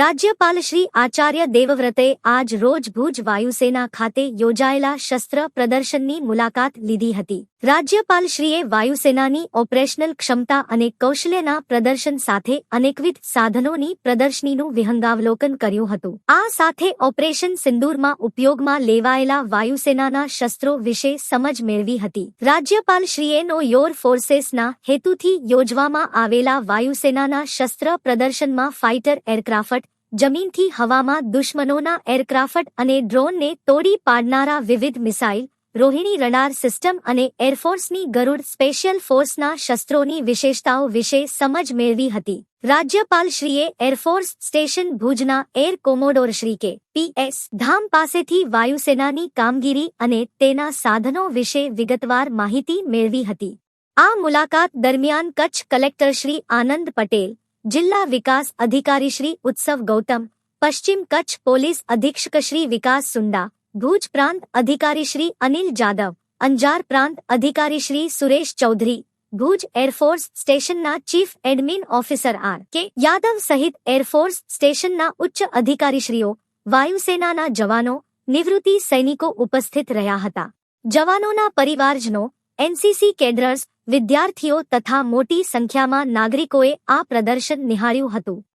રાજ્યપાલ શ્રી આચાર્ય દેવવ્રતે આજ રોજ ભુજ વાયુસેના ખાતે યોજાયેલા શસ્ત્ર પ્રદર્શનની મુલાકાત લીધી હતી. રાજ્યપાલ શ્રીએ વાયુસેનાની ઓપરેશનલ ક્ષમતા અને કૌશલ્યના પ્રદર્શન સાથે અનેકવિધ સાધનોની પ્રદર્શનીનું વિહંગાવલોકન કર્યું હતું. આ સાથે ઓપરેશન સિંદૂરમાં ઉપયોગમાં લેવાયેલા વાયુસેનાના શસ્ત્રો વિશે સમજ મેળવી હતી. રાજ્યપાલ શ્રીએ નો યોર ફોર્સેસના હેતુથી યોજવામાં આવેલા વાયુસેનાના શસ્ત્ર પ્રદર્શનમાં ફાઇટર એરક્રાફ્ટ જમીનથી હવામાં દુશ્મનોના એરક્રાફ્ટ અને ડ્રોનને તોડી પાડનારા વિવિધ મિસાઇલ, રોહિણી રડાર સિસ્ટમ અને એરફોર્સની ગરુડ સ્પેશિયલ ફોર્સના શસ્ત્રોની વિશેષતાઓ વિશે સમજ મેળવી હતી. રાજ્યપાલશ્રીએ એરફોર્સ સ્ટેશન ભુજના air commodore Shri K PS Dham પાસેથી વાયુસેનાની કામગીરી અને તેના સાધનો વિશે વિગતવાર માહિતી મેળવી હતી. આ મુલાકાત દરમિયાન કચ્છ કલેક્ટર શ્રી આનંદ પટેલ જિલ્લા વિકાસ અધિકારી શ્રી ઉત્સવ ગૌતમ, પશ્ચિમ કચ્છ પોલીસ અધિક્ષક શ્રી વિકાસ સુંડા, ભુજ પ્રાંત અધિકારી શ્રી અનિલ જાદવ, અંજાર પ્રાંત અધિકારી શ્રી સુરેશ ચૌધરી, ભુજ એરફોર્સ સ્ટેશનના chief admin officer R K Yadav સહિત એરફોર્સ સ્ટેશનના ઉચ્ચ અધિકારીશ્રીઓ, વાયુસેનાના જવાનો, નિવૃત્તિ સૈનિકો ઉપસ્થિત રહ્યા હતા. જવાનોના પરિવારજનો એનસીસી કેડરર્સ વિદ્યાર્થીઓ તથા મોટી સંખ્યામાં નાગરિકોએ આ પ્રદર્શન નિહાળ્યું હતું.